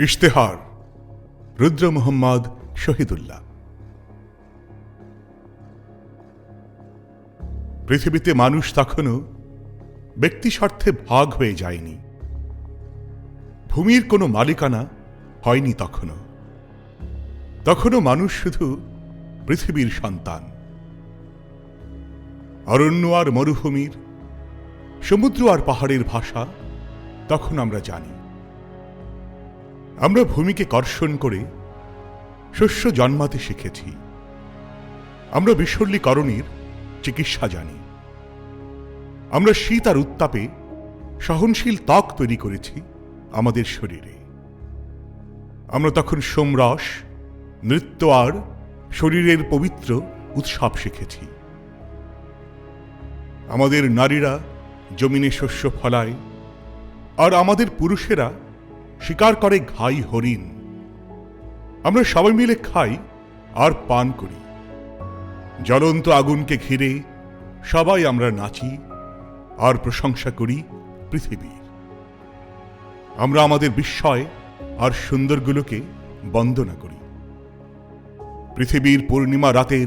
ইশতেহার, রুদ্র মোহাম্মদ শহীদুল্লাহ। পৃথিবীতে মানুষ তখনও ব্যক্তি স্বার্থে ভাগ হয়ে যায়নি। ভূমির কোনো মালিকানা হয়নি তখনও। তখনও মানুষ শুধু পৃথিবীর সন্তান। অরণ্য আর মরুভূমির, সমুদ্র আর পাহাড়ের ভাষা তখন আমরা জানি। আমরা ভূমিকে কর্ষণ করে শস্য জন্মাতে শিখেছি। আমরা বিশল্যীকরণের চিকিৎসা জানি। আমরা শীত আর উত্তাপে সহনশীল ত্বক তৈরি করেছি আমাদের শরীরে। আমরা তখন সোমরস, নৃত্য আর শরীরের পবিত্র উৎসব শিখেছি। আমাদের নারীরা জমিনে শস্য ফলায় আর আমাদের পুরুষেরা শিকার করে ঘাই হরিণ। আমরা সবাই মিলে খাই আর পান করি। জ্বলন্ত আগুনকে ঘিরে সবাই আমরা নাচি আর প্রশংসা করি পৃথিবীর। আমরা আমাদের বিস্ময় আর সুন্দরগুলোকে বন্দনা করি। পৃথিবীর পূর্ণিমা রাতের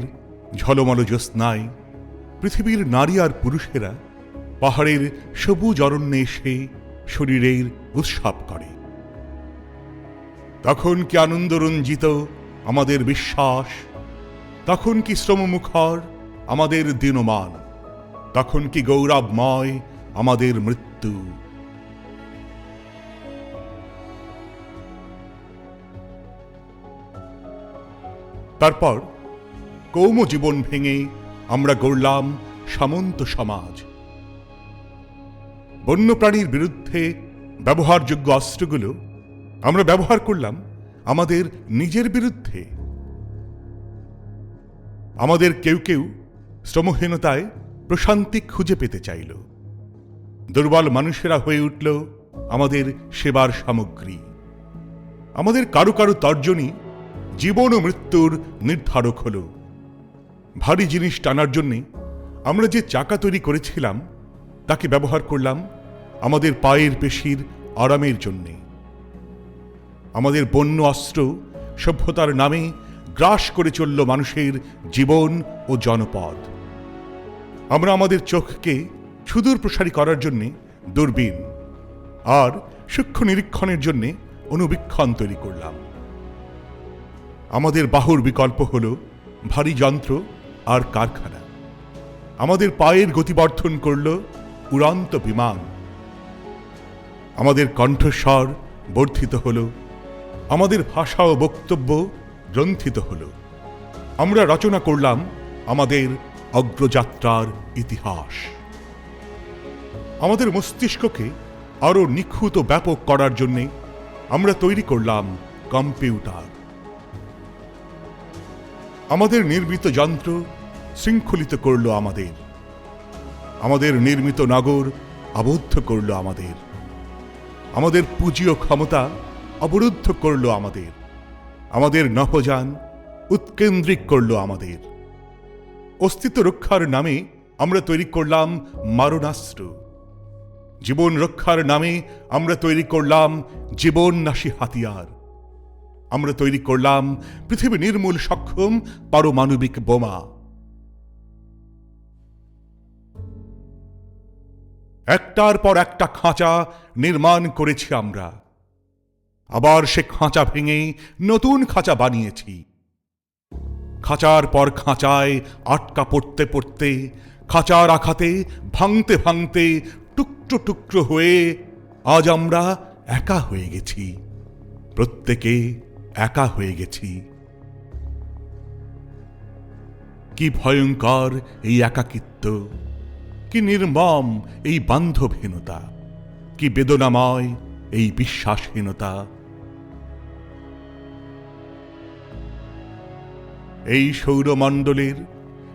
ঝলমল জ্যোৎস্নায় পৃথিবীর নারী আর পুরুষেরা পাহাড়ের সবুজ অরণ্যে এসে শরীরের উৎসব করে। তখন কি আনন্দরঞ্জিত আমাদের বিশ্বাস? তখন কি শ্রমমুখর আমাদের দিনমান? তখন কি গৌরবময় আমাদের মৃত্যু? তারপর কৌম জীবন ভেঙে আমরা গড়লাম সামন্ত সমাজ। বন্যপ্রাণীর বিরুদ্ধে ব্যবহারযোগ্য অস্ত্রগুলো আমরা ব্যবহার করলাম আমাদের নিজের বিরুদ্ধে। আমাদের কেউ কেউ শ্রমহীনতায় প্রশান্তি খুঁজে পেতে চাইল। দুর্বল মানুষেরা হয়ে উঠল আমাদের সেবার সামগ্রী। আমাদের কারও কারও তর্জনী জীবন ও মৃত্যুর নির্ধারক হল। ভারী জিনিস টানার জন্যে আমরা যে চাকা তৈরি করেছিলাম, তাকে ব্যবহার করলাম আমাদের পায়ের পেশির আরামের জন্যে। আমাদের বন্য অস্ত্র, সভ্যতার নামে গ্রাস করে চলল মানুষের জীবন ও জনপদ। আমরা আমাদের চোখকে সুদূর প্রসারী করার জন্যে দূরবীন আর সূক্ষ্ম নিরীক্ষণের জন্যে অনুবীক্ষণ তৈরি করলাম। আমাদের বাহুর বিকল্প হল ভারী যন্ত্র আর কারখানা। আমাদের পায়ের গতিবর্ধন করল উড়ান্ত বিমান। আমাদের কণ্ঠস্বর বর্ধিত হল আমাদের ভাষা ও বক্তব্য গ্রন্থিত হল। আমরা রচনা করলাম আমাদের অগ্রযাত্রার ইতিহাস। আমাদের মস্তিষ্ককে আরও নিখুঁত ব্যাপক করার জন্যে আমরা তৈরি করলাম কম্পিউটার। আমাদের নির্মিত যন্ত্র শৃঙ্খলিত করল আমাদের। আমাদের নির্মিত নগর আবদ্ধ করল আমাদের। আমাদের পুঁজি ও ক্ষমতা অবরুদ্ধ করল আমাদের। আমাদের নভোযান উৎকেন্দ্রিক করল আমাদের। অস্তিত্ব রক্ষার নামে আমরা তৈরি করলাম মারণাস্ত্র। জীবন রক্ষার নামে আমরা তৈরি করলাম জীবননাশী হাতিয়ার। আমরা তৈরি করলাম পৃথিবী নির্মূল সক্ষম পারমাণবিক বোমা। একটার পর একটা খাঁচা নির্মাণ করেছি আমরা। আবার সে খাঁচা ভেঙে নতুন খাঁচা বানিয়েছি। খাঁচার পর খাঁচায় আটকা পড়তে পড়তে, খাঁচার আঘাতে ভাঙতে ভাঙতে টুকরো টুকরো হয়ে আজ আমরা একা হয়ে গেছি। প্রত্যেকে একা হয়ে গেছি। কি ভয়ঙ্কর এই একাকিত্ব, কি নির্মম এই বান্ধবহীনতা, কি বেদনাময় এই বিশ্বাসহীনতা। এই সৌরমণ্ডলের,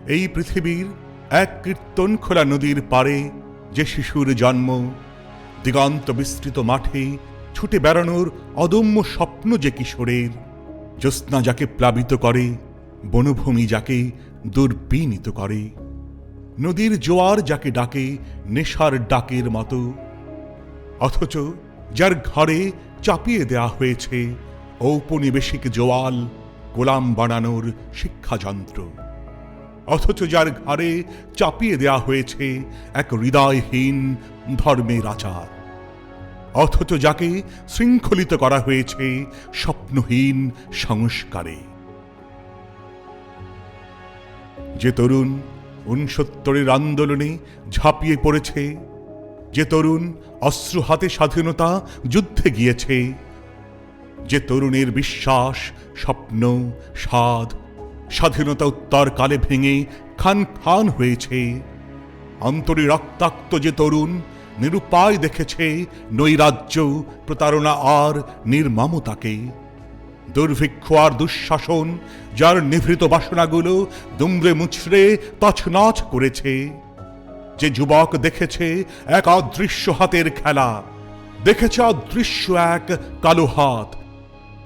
এই পৃথিবীর এক কীর্তন খোলা নদীর পারে যে শিশুর জন্ম, দিগন্ত বিস্তৃত মাঠে ছুটে বেড়ানোর অদম্য স্বপ্ন যে কিশোরের, জ্যোৎস্না যাকে প্লাবিত করে, বনভূমি যাকে দুর্বিনীত করে। নদীর জোয়ার যাকে ডাকে, নেশার ডাকের মতো। অথচ যার ঘরে চাপিয়ে দেয়া হয়েছে ঔপনিবেশিক জোয়াল গোলাম বানানোর শিক্ষাযন্ত্র। অথচ যার ঘাড়ে চাপিয়ে দেয়া হয়েছে এক হৃদয়হীন ধর্মের আচার। অথচ যাকে শৃঙ্খলিত করা হয়েছে স্বপ্নহীন সংস্কারে। যে তরুণ উনসত্তরের আন্দোলনে ঝাঁপিয়ে পড়েছে, যে তরুণ অস্ত্র হাতে স্বাধীনতা যুদ্ধে গিয়েছে যে তরুণের বিশ্বাস, স্বপ্ন, স্বাদ, স্বাধীনতা উত্তর কালে ভেঙে খান খান হয়েছে। অন্তরে রক্তাক্ত যে তরুণ নিরুপায় দেখেছে নৈরাজ্য, প্রতারণা আর নির্মমতাকে। দুর্ভিক্ষ আর দুঃশাসন, যার নিভৃত বাসনাগুলো দুমড়ে মুচড়ে তছনছ করেছে। যে যুবক দেখেছে এক অদৃশ্য হাতের খেলা, দেখেছে অদৃশ্য এক কালো হাত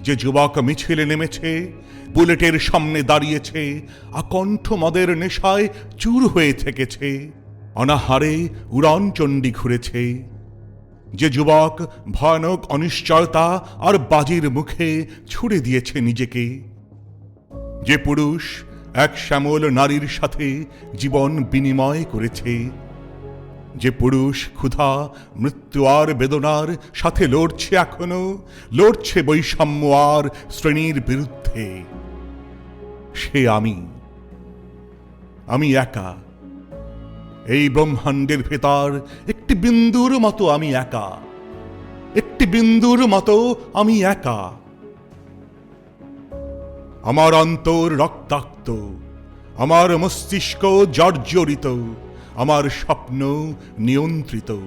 যে যুবক মিছিলে নেমেছে, বুলেটের সামনে দাঁড়িয়েছে, আকণ্ঠ মদের নেশায় চুর হয়ে থেকেছে, অনাহারে উড়নচণ্ডী ঘুরেছে। যে যুবক ভয়ানক অনিশ্চয়তা আর বাজির মুখে ছুড়ে দিয়েছে নিজেকে। যে পুরুষ এক শ্যামল নারীর সাথে জীবন বিনিময় করেছে। যে পুরুষ ক্ষুধা, মৃত্যু আর বেদনার সাথে লড়ছে এখনও, লড়ছে বৈষম্য আর শ্রেণির বিরুদ্ধে। সে আমি আমি একা। এই ব্রহ্মাণ্ডের ভেতর একটি বিন্দুর মতো আমি একা। একটি বিন্দুর মতো আমি একা। আমার অন্তর রক্তাক্ত, আমার মস্তিষ্ক জর্জরিত। আমার স্বপ্ন নিয়ন্ত্রিত,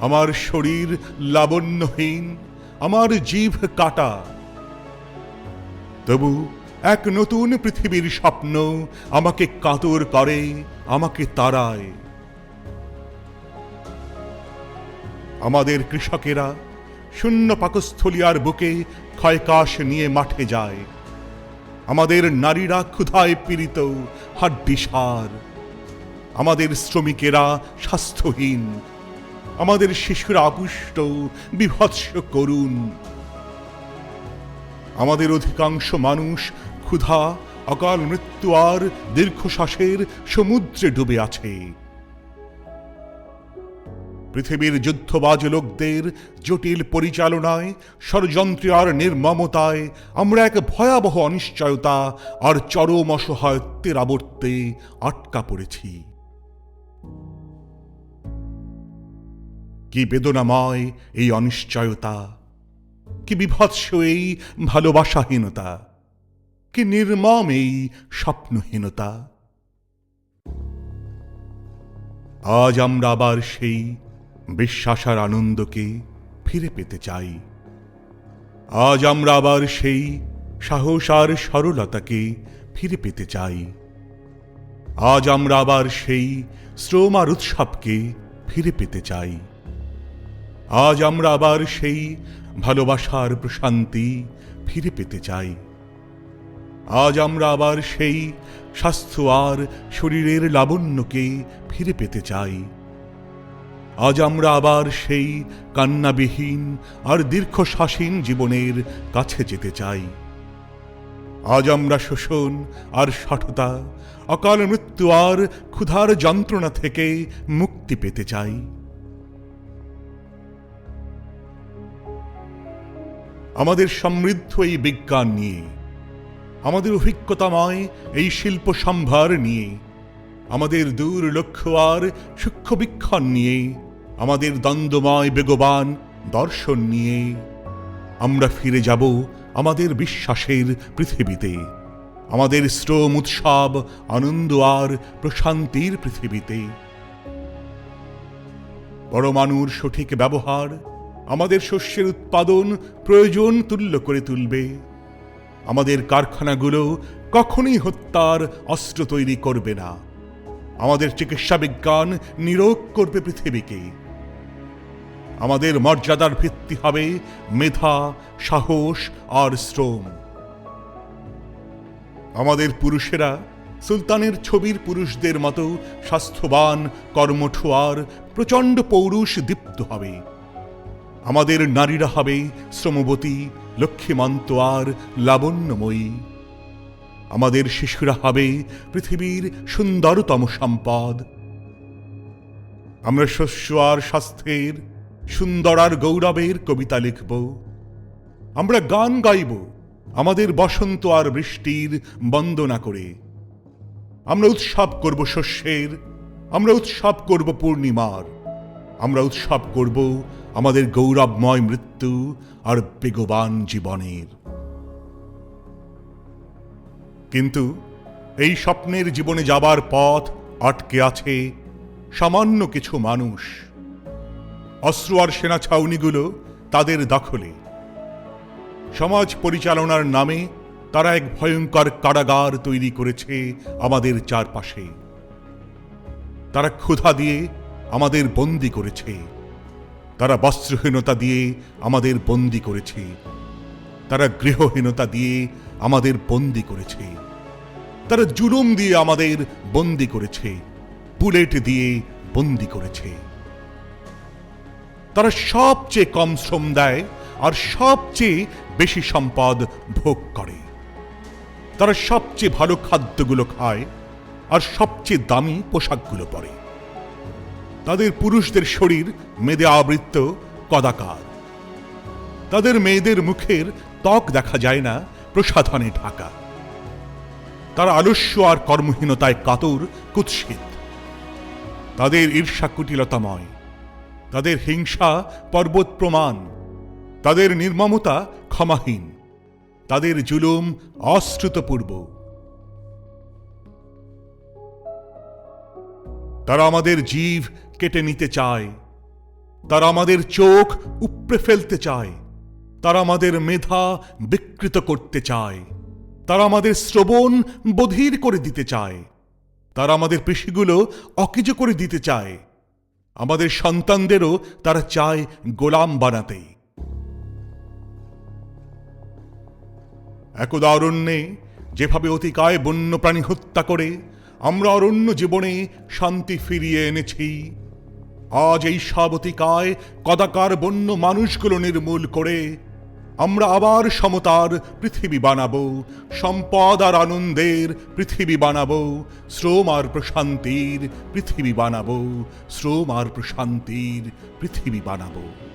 আমার শরীর লাবণ্যহীন, আমার জিভ কাটা। তবু এক নতুন পৃথিবীর স্বপ্ন আমাকে কাতর করে, আমাকে তাড়ায়। আমাদের কৃষকেরা শূন্য পাকস্থলিয়ার বুকে ক্ষয়কাশ নিয়ে মাঠে যায়। আমাদের নারীরা ক্ষুধায় পীড়িত, হাড্ডিসার। আমাদের শ্রমিকেরা স্বাস্থ্যহীন। আমাদের শিশুরা অপুষ্ট, বিভৎস করুন আমাদের অধিকাংশ মানুষ ক্ষুধা, অকাল মৃত্যু আর দীর্ঘশ্বাসের সমুদ্রে ডুবে আছে। পৃথিবীর যুদ্ধবাজ লোকদের জটিল পরিচালনায়, ষড়যন্ত্র আর নির্মমতায় আমরা এক ভয়াবহ অনিশ্চয়তা আর চরম অসহায়ত্বের আবর্তে আটকা পড়েছি। কি বেদনাময় এই অনিশ্চয়তা। কি বিভৎস এই ভালোবাসাহীনতা। কি নির্মম এই স্বপ্নহীনতা। আজ আমরা আবার সেই বিশ্বাসার আনন্দকে ফিরে পেতে চাই। আজ আমরা আবার সেই সাহস আর সরলতাকে ফিরে পেতে চাই। আজ আমরা আবার সেই শ্রম আর উৎসবকে ফিরে পেতে চাই। আজ আমরা আবার সেই ভালোবাসার প্রশান্তি ফিরে পেতে চাই। আজ আমরা আবার সেই স্বাস্থ্য আর শরীরের লাবণ্যকে ফিরে পেতে চাই। আজ আমরা আবার সেই কান্নাবিহীন আর দীর্ঘশ্বাসীন জীবনের কাছে যেতে চাই। আজ আমরা শোষণ আর সঠতা, অকাল মৃত্যু আর ক্ষুধার যন্ত্রণা থেকে মুক্তি পেতে চাই। আমাদের সমৃদ্ধ এই বিজ্ঞান নিয়ে, আমাদের অভিজ্ঞতাময় এই শিল্প সম্ভার নিয়ে, আমাদের দূর লক্ষ্য আর সূক্ষ্মবীক্ষণ নিয়ে, আমাদের দ্বন্দ্বময় বেগবান দর্শন নিয়ে, আমরা ফিরে যাব আমাদের বিশ্বাসের পৃথিবীতে, আমাদের শ্রম উৎসব, আনন্দ আর প্রশান্তির পৃথিবীতে। পরমাণুর সঠিক ব্যবহার আমাদের শস্যের উৎপাদন প্রয়োজন তুল্য করে তুলবে। আমাদের কারখানাগুলো কখনই হত্যার অস্ত্র তৈরি করবে না। আমাদের চিকিৎসা বিজ্ঞান নিরোগ করবে পৃথিবীকে। আমাদের মর্যাদার ভিত্তি হবে মেধা, সাহস আর শ্রম। আমাদের পুরুষেরা সুলতানের ছবির পুরুষদের মতো স্বাস্থ্যবান কর্মঠ আর প্রচণ্ড পৌরুষ দীপ্ত হবে। আমাদের নারীরা হবে শ্রমবতী, লক্ষ্মীমন্ত আর লাবণ্যময়ী। আমাদের শিশুরা হবে পৃথিবীর সুন্দরতম সম্পদ। আমরা শস্য আর স্বাস্থ্যের, সুন্দর আর গৌরবের কবিতা লিখব। আমরা গান গাইব, আমাদের বসন্ত আর বৃষ্টির বন্দনা করে। আমরা উৎসব করব শস্যের, আমরা উৎসব করব পূর্ণিমার। আমরা উৎসব করব আমাদের গৌরবময় মৃত্যু আর বেগবান জীবনের। কিন্তু এই স্বপ্নের জীবনে যাবার পথ আটকে আছে সামান্য কিছু মানুষ। অস্ত্র আর সেনা ছাউনিগুলো তাদের দখলে। সমাজ পরিচালনার নামে তারা এক ভয়ঙ্কর কারাগার তৈরি করেছে আমাদের চারপাশে। তারা ক্ষুধা দিয়ে আমাদের বন্দি করেছে। তারা বস্ত্রহীনতা দিয়ে আমাদের বন্দি করেছে। তারা গৃহহীনতা দিয়ে আমাদের বন্দি করেছে। তারা জুলুম দিয়ে আমাদের বন্দি করেছে। বুলেট দিয়ে বন্দি করেছে। তারা সবচেয়ে কম শ্রম দেয় আর সবচেয়ে বেশি সম্পদ ভোগ করে। তারা সবচেয়ে ভালো খাদ্যগুলো খায় আর সবচেয়ে দামি পোশাকগুলো পরে। তাদের পুরুষদের শরীর, মেদে আবৃত্ত, কদাকার। তাদের মেয়েদের মুখের ত্বক দেখা যায় না, প্রসাধনে ঢাকা। তারা আলস্য আর কর্মহীনতায় কাতর, কুৎসিত। তাদের ঈর্ষা কুটিলতাময়। তাদের হিংসা পর্বত প্রমাণ। তাদের নির্মমতা ক্ষমাহীন। তাদের জুলুম অশ্রুতপূর্ব। তারা আমাদের জীব কেটে নিতে চায়। তারা আমাদের চোখ উপড়ে ফেলতে চায়। তারা আমাদের মেধা বিকৃত করতে চায়। তারা আমাদের শ্রবণ বধির করে দিতে চায়। তারা আমাদের পেশিগুলো অকেজ করে দিতে চায়। আমাদের সন্তানদেরও তারা চায় গোলাম বানাতে। একদা অরণ্যে যেভাবে অতিকায় বন্যপ্রাণী হত্যা করে, আমরা অরণ্য জীবনে শান্তি ফিরিয়ে এনেছি। আজ এই সাবতিকায় কদাকার বন্য মানুষগুলো নির্মূল করে আমরা আবার সমতার পৃথিবী বানাবো, সম্পদ আর আনন্দের পৃথিবী বানাবো, শ্রম আর প্রশান্তির পৃথিবী বানাবো, শ্রম আর প্রশান্তির পৃথিবী বানাবো।